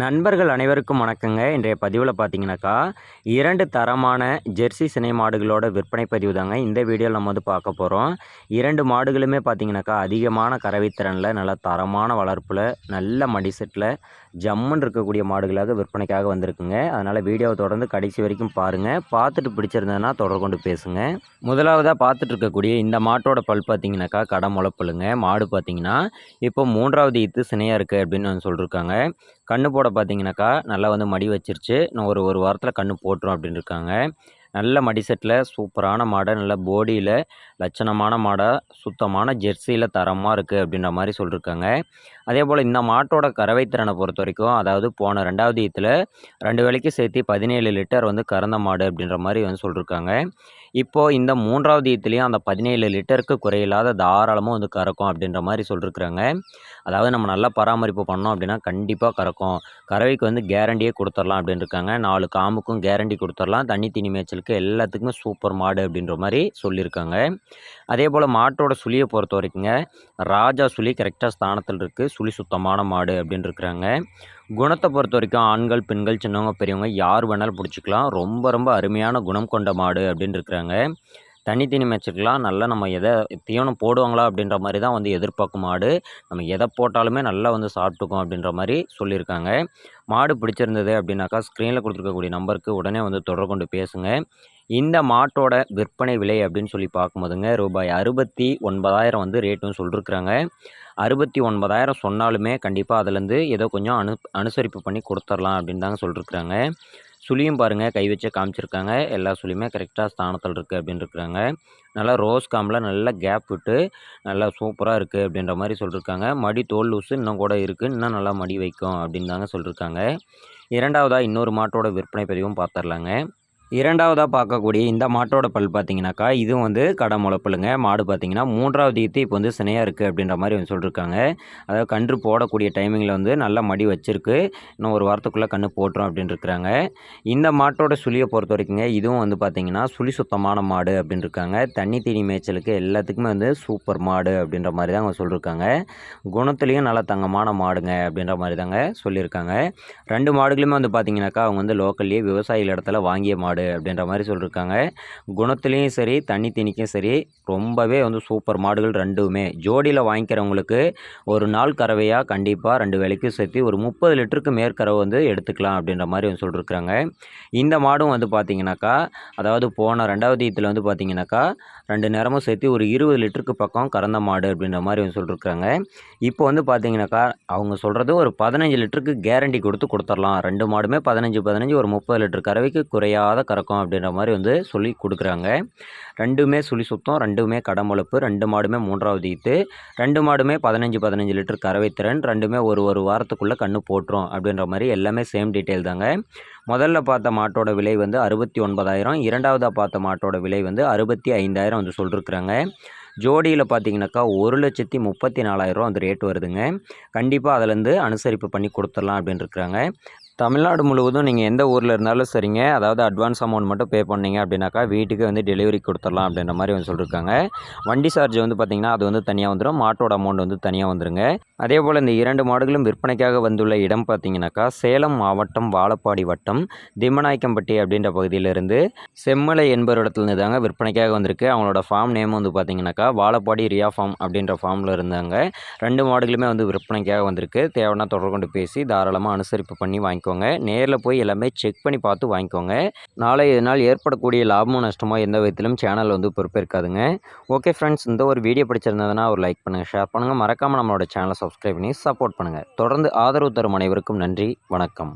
நண்பர்கள் அனைவருக்கும் வணக்கங்க. இன்றைய பதிவில் பார்த்தீங்கன்னாக்கா இரண்டு தரமான ஜெர்சி சினை மாடுகளோட விற்பனை பதிவு தாங்க. இந்த வீடியோவில் நம்ம வந்து பார்க்க போகிறோம் இரண்டு மாடுகளுமே பார்த்தீங்கன்னாக்கா அதிகமான கறவைத்திறனில் நல்ல தரமான வளர்ப்பில் நல்ல மடிசெட்டில் ஜம்முன்னு இருக்கக்கூடிய மாடுகளாக விற்பனைக்காக வந்திருக்குங்க. அதனால் வீடியோவை தொடர்ந்து கடைசி வரைக்கும் பாருங்கள் பார்த்துட்டு பிடிச்சிருந்ததுன்னா தொடர் கொண்டு பேசுங்க. முதலாவதாக பார்த்துட்டு இருக்கக்கூடிய இந்த மாட்டோட பல் பார்த்தீங்கன்னாக்கா கடை முளப்பலுங்க. மாடு பார்த்தீங்கன்னா இப்போ மூன்றாவது ஈத்து சினையாக இருக்குது அப்படின்னு வந்து சொல்லியிருக்காங்க கண்ணு போட பார்த்தீங்கன்னாக்கா நல்லா வந்து மடி வச்சிருச்சு. நான் ஒரு ஒரு வாரத்தில் கண்ணு போட்டுரும் அப்படின்னு இருக்காங்க நல்ல மடி செட்டில் சூப்பரான மாடை நல்ல போடியில் லட்சணமான மாடை சுத்தமான ஜெர்சியில் தரமாக இருக்குது அப்படின்ற மாதிரி சொல்லியிருக்காங்க அதே போல் இந்த மாட்டோட கறவை திறனை பொறுத்த வரைக்கும் அதாவது போன ரெண்டாவது ஈத்தில் ரெண்டு வேலைக்கு சேர்த்து பதினேழு லிட்டர் வந்து கறந்த மாடு அப்படின்ற மாதிரி வந்து சொல்லியிருக்காங்க இப்போது இந்த மூன்றாவது ஈத்துலேயும் அந்த பதினேழு லிட்டருக்கு குறையில்லாத தாராளமாக வந்து கறக்கும் அப்படின்ற மாதிரி சொல்லியிருக்கிறாங்க அதாவது நம்ம நல்லா பராமரிப்பு பண்ணோம் அப்படின்னா கண்டிப்பாக கறக்கும். கறவைக்கு வந்து கேரண்டியே கொடுத்துடலாம் அப்படின்னு இருக்காங்க நாலு காமுக்கும் கேரண்டி கொடுத்துடலாம். தண்ணி தீனி இருக்க எல்லாத்துக்குமே சூப்பர் மாடு அப்படின்ற மாதிரி சொல்லியிருக்காங்க. அதே போல் மாட்டோட சுழியை பொறுத்த வரைக்குங்க ராஜா சுழி கரெக்டாக ஸ்தானத்தில் இருக்குது சுழி சுத்தமான மாடு அப்படின்னு இருக்கிறாங்க. குணத்தை பொறுத்த வரைக்கும் ஆண்கள் பெண்கள் சின்னவங்க பெரியவங்க யார் வேணாலும் பிடிச்சிக்கலாம். ரொம்ப ரொம்ப அருமையான குணம் கொண்ட மாடு அப்படின்னு இருக்கிறாங்க. தனித்தனி மேட்ச்சுக்கெலாம் மேய்ச்சிக்கலாம் நல்லா நம்ம எதை தீவனம் போடுவாங்களா அப்படின்ற மாதிரி தான் வந்து எதிர்பார்க்கும் மாடு நம்ம எதை போட்டாலுமே நல்லா வந்து சாப்பிட்டுக்கும் அப்படின்ற மாதிரி சொல்லியிருக்காங்க. மாடு பிடிச்சிருந்தது அப்படின்னாக்கா ஸ்க்ரீனில் கொடுத்துருக்கக்கூடிய நம்பருக்கு உடனே வந்து தொடர்பு கொண்டு பேசுங்க. இந்த மாட்டோட விற்பனை விலை அப்படின்னு சொல்லி பார்க்கும்போதுங்க ரூபாய் அறுபத்தி ஒன்பதாயிரம் வந்து ரேட்டும் சொல்லியிருக்கிறாங்க அறுபத்தி ஒன்பதாயிரம் சொன்னாலுமே கண்டிப்பாக அதுலேருந்து ஏதோ கொஞ்சம் அனு அனுசரிப்பு பண்ணி கொடுத்துர்லாம் அப்படின்னு தாங்க சொல்லியிருக்கிறாங்க சுழியும் பாருங்கள் கை வச்சே காமிச்சிருக்காங்க. எல்லா சுழியுமே கரெக்டாக ஸ்தானத்தில் இருக்குது அப்படின்னு இருக்கிறாங்க நல்லா ரோஸ் காம்பில் நல்லா கேப் விட்டு நல்லா சூப்பராக இருக்குது அப்படின்ற மாதிரி சொல்லியிருக்காங்க மடி தோல் லூஸு இன்னும் கூட இருக்குது இன்னும் நல்லா மடி வைக்கும் அப்படின்னு தாங்க சொல்லியிருக்காங்க இரண்டாவதாக இன்னொரு மாட்டோட விற்பனை பதிவும் பார்த்துர்லாங்க இரண்டாவதாக பார்க்கக்கூடிய இந்த மாட்டோட பல் பார்த்தீங்கன்னாக்கா இதுவும் வந்து கடை முளப்பலுங்க. மாடு பார்த்தீங்கன்னா மூன்றாவது ஈத்து இப்போ வந்து சினையாக இருக்குது அப்படின்ற மாதிரி வந்து சொல்லியிருக்காங்க அதாவது கன்று போடக்கூடிய டைமிங்கில் வந்து நல்லா மடி வச்சிருக்கு. இன்னும் ஒரு வாரத்துக்குள்ளே கன்று போட்டுரும் அப்படின்னு இருக்கிறாங்க. இந்த மாட்டோட சுழியை பொறுத்த வரைக்குங்க இதுவும் வந்து பார்த்தீங்கன்னா சுழி சுத்தமான மாடு அப்படின்னு இருக்காங்க. தண்ணி தீனி மேய்ச்சலுக்கு எல்லாத்துக்குமே வந்து சூப்பர் மாடு அப்படின்ற மாதிரி தான் அவங்க சொல்லியிருக்காங்க குணத்துலேயும் நல்லா தங்கமான மாடுங்க அப்படின்ற மாதிரி தாங்க சொல்லியிருக்காங்க. ரெண்டு மாடுகளுமே வந்து பார்த்தீங்கன்னாக்கா அவங்க வந்து லோக்கல்லேயே விவசாயிகள் இடத்துல வாங்கிய மாடு. மாடு அப்படின்ற மாதிரி சொல்லியிருக்காங்க குணத்துலேயும் சரி தண்ணி திணிக்கும் சரி ரொம்பவே வந்து சூப்பர் மாடுகள் ரெண்டுமே. ஜோடியில் வாங்கிக்கிறவங்களுக்கு ஒரு நாள் கறவையாக கண்டிப்பாக ரெண்டு வேலைக்கும் சேர்த்து ஒரு முப்பது லிட்டருக்கு மேற்கறவை வந்து எடுத்துக்கலாம் அப்படின்ற மாதிரி வந்து சொல்லியிருக்காங்க இந்த மாடும் வந்து பார்த்திங்கனாக்கா அதாவது போன ரெண்டாவது இதில் வந்து பார்த்திங்கனாக்கா ரெண்டு நேரமும் சேர்த்து ஒரு இருபது லிட்டருக்கு பக்கம் கறந்த மாடு அப்படின்ற மாதிரி வந்து சொல்லியிருக்காங்க இப்போ வந்து பார்த்திங்கனாக்கா அவங்க சொல்கிறது ஒரு பதினஞ்சு லிட்டருக்கு கேரண்டி கொடுத்து கொடுத்துடலாம். ரெண்டு மாடுமே பதினஞ்சு பதினஞ்சு ஒரு முப்பது லிட்டர் கறவைக்கு குறையாத கறக்கும் அப்படின்ற மாதிரி வந்து சொல்லி கொடுக்குறாங்க. ரெண்டுமே சுழி சுத்தம் ரெண்டுமே கடமுழப்பு ரெண்டு மாடுமே மூன்றாவது ஈத்து ரெண்டு மாடுமே பதினஞ்சு பதினஞ்சு லிட்டர் கறவைத்திறன் ரெண்டுமே ஒரு ஒரு வாரத்துக்குள்ளே கன்று போட்டுரும் அப்படின்ற மாதிரி எல்லாமே சேம் டீட்டெயில் தாங்க. முதல்ல பார்த்த மாட்டோட விலை வந்து அறுபத்தி ஒன்பதாயிரம் இரண்டாவதாக பார்த்த மாட்டோட விலை வந்து அறுபத்தி ஐந்தாயிரம் வந்து சொல்லிருக்குறாங்க. ஜோடியில் பார்த்தீங்கன்னாக்கா ஒரு லட்சத்தி முப்பத்தி நாலாயிரம் அந்த ரேட் வருதுங்க. கண்டிப்பாக அதிலேருந்து அனுசரிப்பு பண்ணி கொடுத்துடலாம் அப்படின்னு இருக்கிறாங்க தமிழ்நாடு முழுவதும் நீங்கள் எந்த ஊரில் இருந்தாலும் சரிங்க. அதாவது அட்வான்ஸ் அமௌண்ட் மட்டும் பே பண்ணீங்க அப்படின்னாக்கா வீட்டுக்கு வந்து டெலிவரி கொடுத்துடலாம் அப்படின்ற மாதிரி வந்து சொல்லியிருக்காங்க வண்டி சார்ஜ் வந்து பார்த்திங்கன்னா அது வந்து தனியாக வந்துடும் மாட்டோட அமௌண்ட் வந்து தனியாக வந்துடுங்க அதே போல் இந்த இரண்டு மாடுகளும் விற்பனைக்காக வந்துள்ள இடம் பார்த்தீங்கன்னாக்கா சேலம் மாவட்டம் வாழப்பாடி வட்டம் திம்மநாயக்கம்பட்டி அப்படின்ற பகுதியிலிருந்து செம்மலை என்பவர் இடத்துலேருந்து தாங்க விற்பனைக்காக வந்திருக்கு. அவங்களோட ஃபார்ம் நேம் வந்து பார்த்தீங்கன்னாக்கா வாழப்பாடி ரியா ஃபார்ம் அப்படின்ற ஃபார்மில் இருந்தாங்க. ரெண்டு மாடுகளுமே வந்து விற்பனைக்காக வந்திருக்கு. தேவைன்னா தொடர்பு கொண்டு பேசி தாராளமாக அனுசரிப்பு பண்ணி வாங்கிக்கோ வாங்கிக்கோங்க. நேரில் போய் எல்லாமே செக் பண்ணி பார்த்து வாங்கிக்கோங்க. நாளை இதனால் ஏற்படக்கூடிய லாபமோ நஷ்டமோ எந்த விதத்திலும் சேனல் வந்து பொறுப்பேற்காதுங்க ஓகே ஃப்ரெண்ட்ஸ் இந்த ஒரு வீடியோ பிடிச்சிருந்ததுன்னா ஒரு லைக் பண்ணுங்கள் ஷேர் பண்ணுங்கள் மறக்காமல் நம்மளோட சேனலை சப்ஸ்கிரைப் பண்ணி சப்போர்ட் பண்ணுங்கள் தொடர்ந்து ஆதரவு தரும் அனைவருக்கும் நன்றி வணக்கம்.